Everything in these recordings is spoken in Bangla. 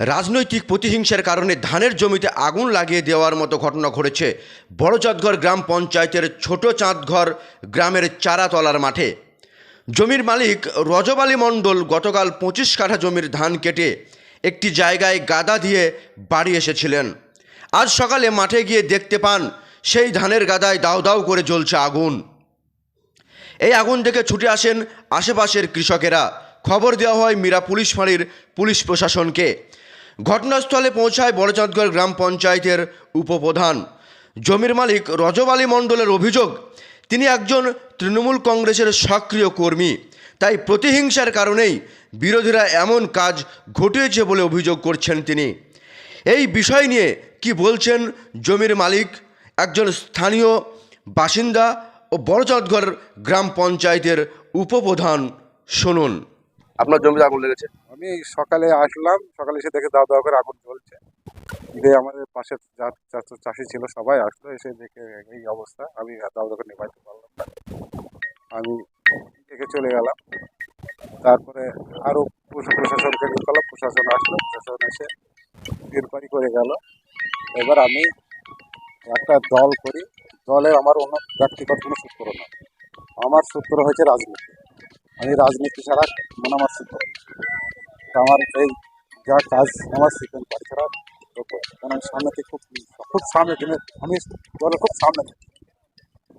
রাজনৈতিক প্রতিহিংসার কারণে ধানের জমিতে আগুন লাগিয়ে দেওয়ার মতো ঘটনা ঘটেছে বড়চাঁদঘর গ্রাম পঞ্চায়েতের ছোট চাঁদঘর গ্রামের চারাতলার মাঠে। জমির মালিক রজব আলী মণ্ডল গতকাল পঁচিশ কাঠা জমির ধান কেটে একটি জায়গায় গাদা দিয়ে বাড়ি এসেছিলেন। আজ সকালে মাঠে গিয়ে দেখতে পান, সেই ধানের গাদায় দাউ দাউ করে জ্বলছে আগুন। এই আগুন দেখে ছুটে আসেন আশেপাশের কৃষকেরা। খবর দেওয়া হয় মীরা পুলিশ ফাঁড়ির পুলিশ প্রশাসনকে। ঘটনাস্থলে পৌঁছায় বড়চাঁদগড় গ্রাম পঞ্চায়েতের উপপ্রধান। জমির মালিক রজব মণ্ডলের অভিযোগ, তিনি একজন তৃণমূল কংগ্রেসের সক্রিয় কর্মী। তাই প্রতিহিংসার কারণেই বিরোধীরা এমন কাজ ঘটিয়েছে বলে অভিযোগ করছেন তিনি। এই বিষয় নিয়ে কি বলছেন জমির মালিক? একজন স্থানীয় বাসিন্দা ও বড়চাঁদগড় গ্রাম পঞ্চায়েতের উপপ্রধান, শুনুন। আপনার জমিতে আগুন লেগেছে? আমি সকালে আসলাম, সকালে এসে দেখে দাওয়া দাওয়া করে আগুন জ্বলছে। দিয়ে আমাদের পাশে চাষি ছিল সবাই আসলো, এসে দেখে এই অবস্থা। আমি দাওয়া দাওয়া করে নেবাইতে পারলাম। আমি দেখে চলে গেলাম। তারপরে আরও প্রশাসনকে নিয়ে করলাম প্রশাসন আসলো, প্রশাসন এসে ইনকোয়ারি করে গেল। এবার আমি একটা দল করি। দলে আমার অন্য ব্যক্তিগত কোনো সূত্র না আমার সূত্র হয়েছে রাজনীতি। আমি রাজনীতি ছাড়া মানে আমার তা আমার এই যা কাজ আমার শিখেন বাড়ি ছাড়া। কারণ আমি সামনে থেকে খুব খুব সামনে তিনি আমি দলের খুব সামনে থাকি।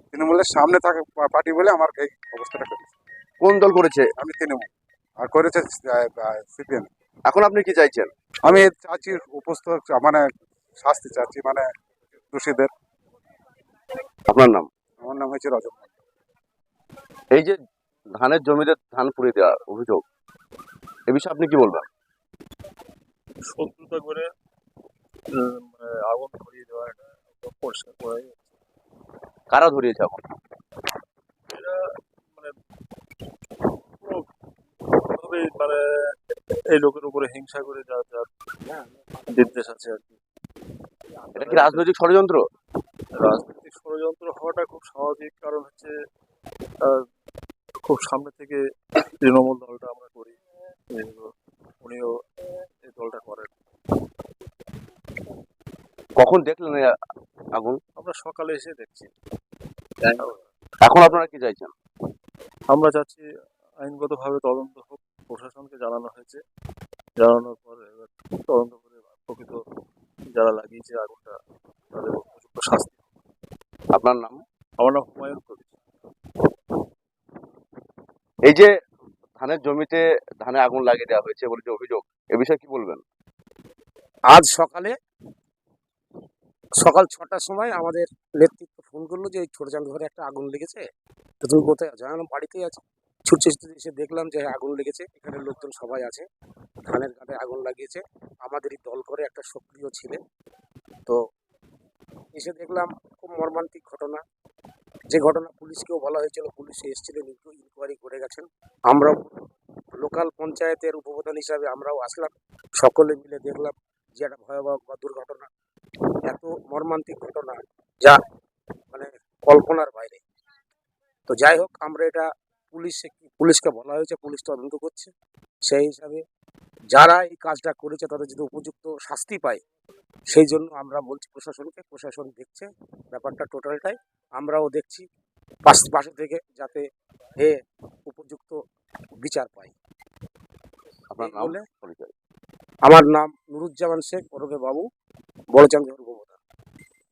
তৃণমূলের সামনে থাকে পার্টি বলে আমার এই অবস্থাটা করেছে। কোন দল করেছে? আমি তৃণমূল। আর করেছে সিপিএম। এখন আপনি কি চাইছেন? আমি চাচ্ছি উপস্থ মানে শাস্তি চাচ্ছি মানে দোষীদের। আপনার নাম? আমার নাম হয়েছে রজব এই যে ধানের জমিতে ধান পুড়িয়ে দেওয়ার অভিযোগ। এ বিষয়ে আপনি কি বলবেন? শত্রুতা করে মানে আগুন ধরিয়ে দেওয়া এটা পরিষ্কার করাই। কারা ধরিয়েছে এখন এটা মানে মানে এই লোকের উপরে হিংসা করে যা যার নির্দেশ আছে আর কি। এটা কি রাজনৈতিক ষড়যন্ত্র? রাজনৈতিক ষড়যন্ত্র হওয়াটা খুব স্বাভাবিক কারণ হচ্ছে খুব সামনে থেকে তৃণমূল দলটা আমরা করি। উনিও এই দলটা করেন। কখন দেখলেন আগুন? আমরা সকালে এসে দেখছি। এখন আপনারা কি চাইছেন? আমরা চাচ্ছি আইনগতভাবে তদন্ত হোক প্রশাসনকে জানানো হয়েছে। জানানোর পর এবার তদন্ত করে প্রকৃত যারা লাগিয়েছে আগুনটা তাদের উপযুক্ত শাস্তি। আপনার নাম? আমার নাম হুমায়ুন কবির। এই যে ধানের জমিতে ধানে আগুন লাগিয়ে দেওয়া হয়েছে বলে যে অভিযোগ, এ বিষয়ে কি বলবেন? আজ সকালে, সকাল ছটার সময় আমাদের নেতৃত্ব ফোন করল যে এই ছোটচাঁদ ঘরে একটা আগুন লেগেছে। তো তুমি কোথায় আমি বাড়িতেই আছি। ছুটছে ছুটতে এসে দেখলাম যে আগুন লেগেছে, এখানে লোকজন সবাই আছে। ধানের গায়ে আগুন লাগিয়েছে। আমাদেরই দল করে একটা সক্রিয় ছিলেন তো এসে দেখলাম, খুব মর্মান্তিক ঘটনা। যে ঘটনা পুলিশকেও বলা হয়েছিল, পুলিশে এসেছিলেন ইনকোয়ারি করে গেছেন। আমরাও লোকাল পঞ্চায়েতের উপপ্রধান হিসাবে আমরাও আসলাম। সকলে মিলে দেখলাম যে একটা ভয়াবহ বা দুর্ঘটনা, এত মর্মান্তিক ঘটনা যা মানে কল্পনার বাইরে। তো যাই হোক, আমরা এটা পুলিশে পুলিশকে বলা হয়েছে, পুলিশ তদন্ত করছে। সেই হিসাবে যারা এই কাজটা করেছে, তাদের যদি উপযুক্ত শাস্তি পায় সেই জন্য আমরা বলছি প্রশাসনকে প্রশাসন দেখছে ব্যাপারটা টোটালটাই। আমরাও দেখছি পাশ পাশে থেকে যাতে হে উপযুক্ত বিচার পায় আপনার নাম আমার নাম নুরুজ্জামান শেখ ওরফে বাবু বড়চাঁদ